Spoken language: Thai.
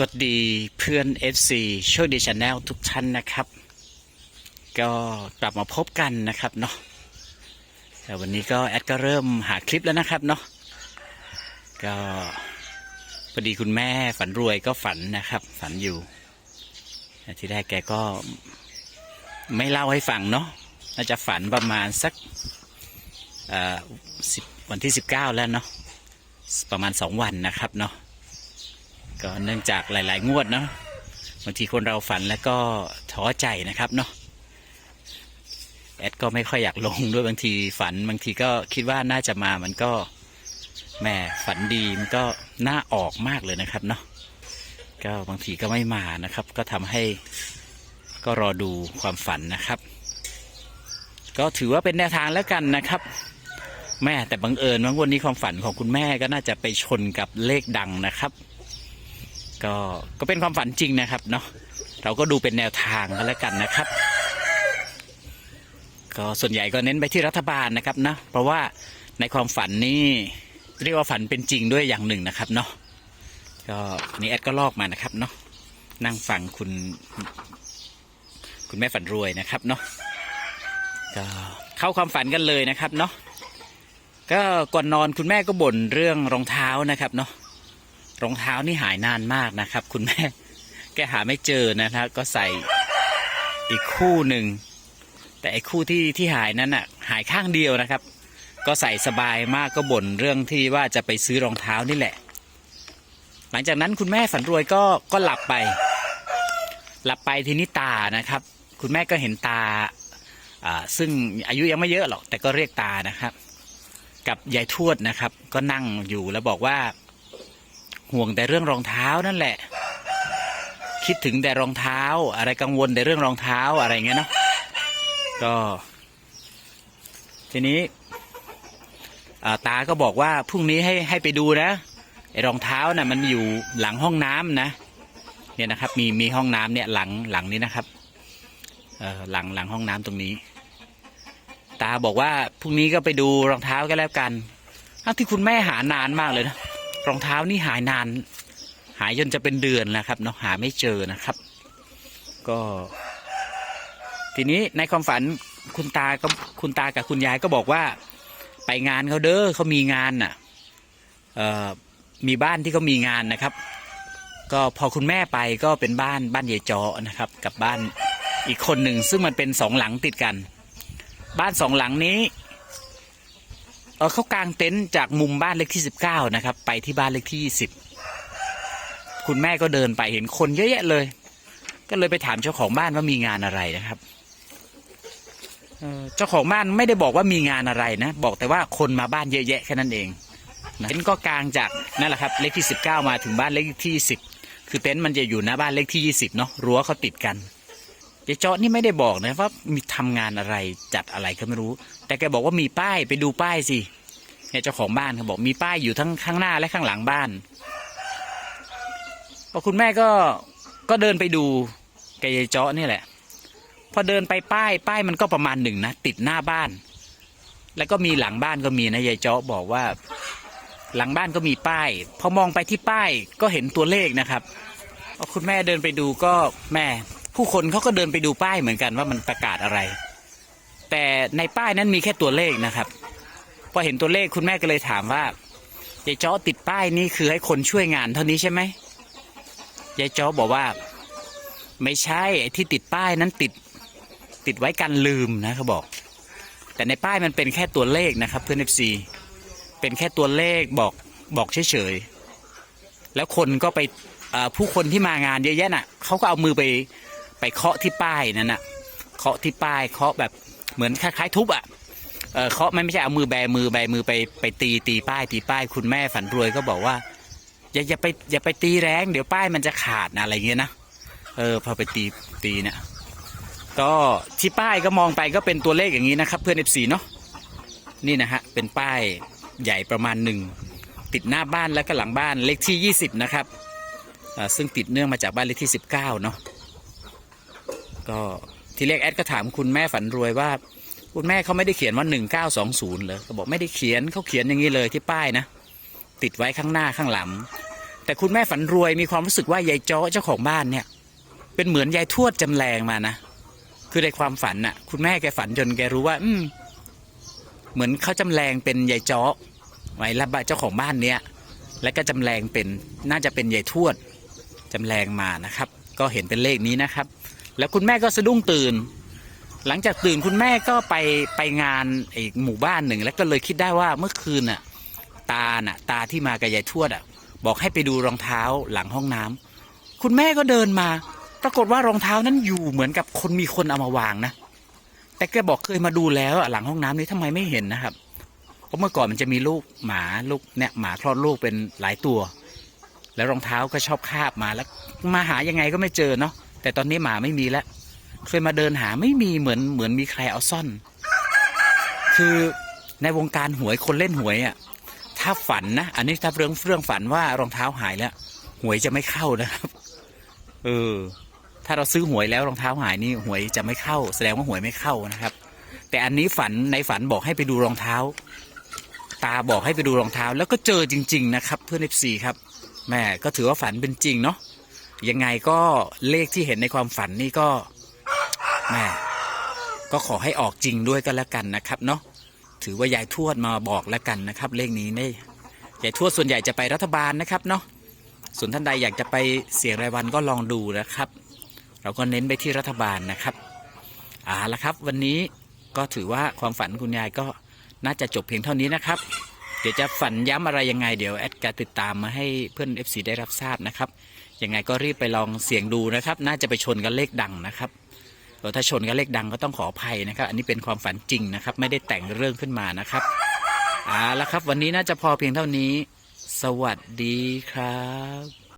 สวัสดีเพื่อน FC โชคดีชาแนลทุกท่านนะครับ ก็กลับมาพบกันนะครับเนาะแต่วันนี้ก็แอดก็เริ่มหาคลิปแล้วนะครับเนาะก็พอดีคุณแม่ฝันรวยก็ฝันนะครับ ฝันอยู่ที่แรกแกก็ไม่เล่าให้ฟังเนาะน่าจะฝันประมาณสักวันที่สิบเก้าแล้วเนาะประมาณสองวันนะครับเนาะ ก็เนื่องจากหลาย ๆ งวดเนาะบางทีคนเราฝันแล้วก็ท้อใจนะครับเนาะแอดก็ไม่ค่อยอยากลงด้วยบางทีฝันบางทีก็คิดว่าน่าจะมามันก็แหม่ฝันดีมันก็น่าออกมากเลยนะครับเนาะก็บางทีก็ไม่มานะครับ ก็ทำให้ก็รอดูความฝันนะครับ ก็ถือว่าเป็นแนวทางแล้วกันนะครับ แม่แต่บังเอิญว่าวันนี้ความฝันของคุณแม่ก็น่าจะไปชนกับเลขดังนะครับ ก็ก็เป็นความฝันจริงนะครับเนาะเราก็ดูเป็นแนวทางกันแล้วกันนะครับ ก็ส่วนใหญ่ก็เน้นไปที่รัฐบาลนะครับนะเพราะว่าในความฝันนี่เรียกว่าฝันเป็นจริงด้วยอย่างหนึ่งนะครับเนาะก็อันนี้แอดก็ลอกมานะครับเนาะนั่งฟังคุณ คุณแม่ฝันรวยนะครับเนาะก็เข้าความฝันกันเลยนะครับเนาะก็ก่อนนอนคุณแม่ก็บ่นเรื่องรองเท้านะครับเนาะ รองเท้านี่หายนานมากนะครับ คุณแม่ แกหาไม่เจอนะครับ ก็ใส่อีกคู่หนึ่ง แต่ไอ้คู่ที่ที่หายนั้นอะ หายข้างเดียวนะครับ ก็ใส่สบายมากก็บ่นเรื่องที่ว่าจะไปซื้อรองเท้านี่แหละ หลังจากนั้นคุณแม่ฝันรวยก็ก็หลับไป หลับไปทีนี้ตานะครับ คุณแม่ก็เห็นตาอ่าซึ่งอายุยังไม่เยอะหรอกแต่ก็เรียกตานะครับ กับยายทวดนะครับ ก็นั่งอยู่แล้วบอกว่า ห่วงแต่เรื่องรองเท้านั่นแหละ คิดถึงแต่รองเท้า อะไรกังวลแต่เรื่องรองเท้าอะไรเงี้ยเนาะก็ ทีนี้ตาก็บอกว่าพรุ่งนี้ให้ให้ไปดูนะไอ้รองเท้านะ่ะมันอยู่หลังห้องน้ำนะเนี่ยนะครับ มีมีห้องน้ำเนี่ยหลังหลังนี้นะครับหลังหลังห้องน้ำตรงนี้ ตาบอกว่าพรุ่งนี้ก็ไปดูรองเท้ากันแล้วกันทั้งที่คุณแม่หานานมากเลยนะ รองเท้านี่หายนาน หายจนจะเป็นเดือนแล้วครับเนาะหาไม่เจอนะครับ ก็ ทีนี้ในความฝันคุณตาก็คุณตากับคุณยายก็บอกว่า ไปงานเขาเด้อเขามีงานน่ะมีบ้านที่เขามีงานนะครับ ก็พอคุณแม่ไปก็เป็นบ้านบ้านยายจอนะครับ กับบ้านอีกคนหนึ่งซึ่งมันเป็นสองหลังติดกัน บ้านสองหลังนี้ เออเขากางเต็นท์จากมุมบ้านเลขที่สิบเก้านะครับ ไปที่บ้านเลขที่สิบคุณแม่ก็เดินไปเห็นคนเยอะแยะเลย ก็เลยไปถามเจ้าของบ้านว่ามีงานอะไรนะครับเจ้าของบ้านไม่ได้บอกว่ามีงานอะไรนะ บอกแต่ว่าคนมาบ้านเยอะแยะแค่นั้นเองเต็นท์ก็กางจากนั่นแหละครับเลขที่สิบเก้ามาถึงบ้านเลขที่สิบคือเต็นท์มันจะอยู่หน้าบ้านเลขที่ยี่สิบเนาะรั้วเขาติดกัน เจ๊เจาะนี่ไม่ได้บอกนะว่ามีทำงานอะไรจัดอะไรก็ไม่รู้ แต่แกบอกว่ามีป้ายไปดูป้ายสิเนี่ยเจ้าของบ้านเขาบอกมีป้ายอยู่ทั้งข้างหน้าและข้างหลังบ้านพอคุณแม่ก็ก็เดินไปดูแกยายเจาะนี่แหละ พอเดินไปป้ายป้ายมันก็ประมาณหนึ่งนะติดหน้าบ้าน แล้วก็มีหลังบ้านก็มีนะยายเจาะบอกว่า หลังบ้านก็มีป้าย พอมองไปที่ป้ายก็เห็นตัวเลขนะครับพอคุณแม่เดินไปดูก็แม่ ผู้คนเขาก็เดินไปดูป้ายเหมือนกันว่ามันประกาศอะไร แต่ในป้ายนั้นมีแค่ตัวเลขนะครับ พอเห็นตัวเลขคุณแม่ก็เลยถามว่ายายจ้อติดป้ายนี่คือให้คนช่วยงานเท่านี้ใช่ไหมยายจ้อบอกว่า ไม่ใช่ที่ติดป้ายนั้นติดติดไว้กันลืมนะเขาบอก แต่ในป้ายมันเป็นแค่ตัวเลขนะครับ เพื่อนเอฟซีเป็นแค่ตัวเลขบอกบอกเฉยๆแล้วคนก็ไปผู้คนที่มางานเยอะแยะน่ะเขาก็เอามือไป ไปเคาะที่ป้ายนั่นน่ะเคาะที่ป้ายเคาะแบบเหมือนคล้ายๆทุบอะเออเคาะไม่ไม่ใช่เอามือแบมือแบมือไปไปตีตีป้าย ตีป้าย คุณแม่ฝันรวยก็บอกว่า อย่าอย่าไปอย่าไปตีแรง เดี๋ยวป้ายมันจะขาดนะอะไรเงี้ยนะเออพอไปตีตีเนี่ยก็ที่ป้ายก็มองไปก็เป็นตัวเลขอย่างนี้นะครับ เพื่อนเอฟซีเนาะนี่นะฮะเป็นป้ายใหญ่ประมาณหนึ่งติดหน้าบ้านแล้วก็หลังบ้านเลขที่ 20 นะครับอ่าซึ่งติดเนื่องมาจากบ้านเลขที่ 19 เนาะ ก็ทีแรกแอดก็ถามคุณแม่ฝันรวยว่า คุณแม่เขาไม่ได้เขียนว่าหนึ่งเก้าสองศูนย์เลยเขาบอกไม่ได้เขียนเขาเขียนอย่างนี้เลยที่ป้ายนะ ติดไว้ข้างหน้าข้างหลัง แต่คุณแม่ฝันรวยมีความรู้สึกว่ายายจ้อเจ้าของบ้านเนี่ย เป็นเหมือนยายทวดจำแรงมานะคือในความฝันน่ะ คุณแม่แกฝันจนแกรู้ว่า อืมเหมือนเขาจำแรงเป็นยายจ้อไว้รับเจ้าของบ้านเนี้ยและก็จำแรงเป็นน่าจะเป็นยายทวดจำแรงมานะครับ ก็เห็นเป็นเลขนี้นะครับ แล้วคุณแม่ก็สะดุ้งตื่น หลังจากตื่นคุณแม่ก็ไปไปงานอีกหมู่บ้านหนึ่ง แล้วก็เลยคิดได้ว่าเมื่อคืนน่ะ ตาน่ะ ตาที่มากับยายทวดอะ บอกให้ไปดูรองเท้าหลังห้องน้ำคุณแม่ก็เดินมา ปรากฏว่ารองเท้านั้นอยู่เหมือนกับคนมีคนเอามาวางนะแต่แกบอกเคยมาดูแล้วหลังห้องน้ำนี้ทำไมไม่เห็นนะครับเพราะเมื่อก่อนมันจะมีลูกหมาลูกเนี่ยหมาคลอดลูกเป็นหลายตัว แล้วรองเท้าก็ชอบคาบมาแล้วมาหายังไงก็ไม่เจอเนาะ แต่ตอนนี้หมาไม่มีแล้วเคยมาเดินหาไม่มีเหมือนเหมือนมีใครเอาซ่อน คือในวงการหวยคนเล่นหวยอะ ถ้าฝันนะ อันนี้ถ้าเรื่องเรื่องฝันว่ารองเท้าหายแล้ว หวยจะไม่เข้านะครับ เออ ถ้าเราซื้อหวยแล้วรองเท้าหายนี่หวยจะไม่เข้า แสดงว่าหวยไม่เข้านะครับ แต่อันนี้ฝันในฝันบอกให้ไปดูรองเท้า ตาบอกให้ไปดูรองเท้า แล้วก็เจอจริง ๆ นะครับ เพื่อนเอฟซีครับแม่ก็ถือว่าฝันเป็นจริงเนาะ ยังไงก็เลขที่เห็นในความฝันนี่ก็แม่ก็ขอให้ออกจริงด้วยกันแล้วกันนะครับเนาะถือว่ายายทวดมาบอกแล้วกันนะครับ เลขนี้นี่ยายทวดส่วนใหญ่จะไปรัฐบาลนะครับเนาะส่วนท่านใดอยากจะไปเสี่ยงรายวันก็ลองดูนะครับ เราก็เน้นไปที่รัฐบาลนะครับเอาละครับ วันนี้ก็ถือว่าความฝันคุณยายก็น่าจะจบเพียงเท่านี้นะครับ เดี๋ยวจะฝันย้ำอะไรยังไงเดี๋ยวแอดจะติดตามมาให้เพื่อน FC ได้รับทราบนะครับ ยังไงก็รีบไปลองเสี่ยงดูนะครับ น่าจะไปชนกับเลขดังนะครับถ้าชนกับเลขดังก็ต้องขออภัยนะครับ อันนี้เป็นความฝันจริงนะครับ ไม่ได้แต่งเรื่องขึ้นมานะครับเอาละครับ วันนี้น่าจะพอเพียงเท่านี้ สวัสดีครับ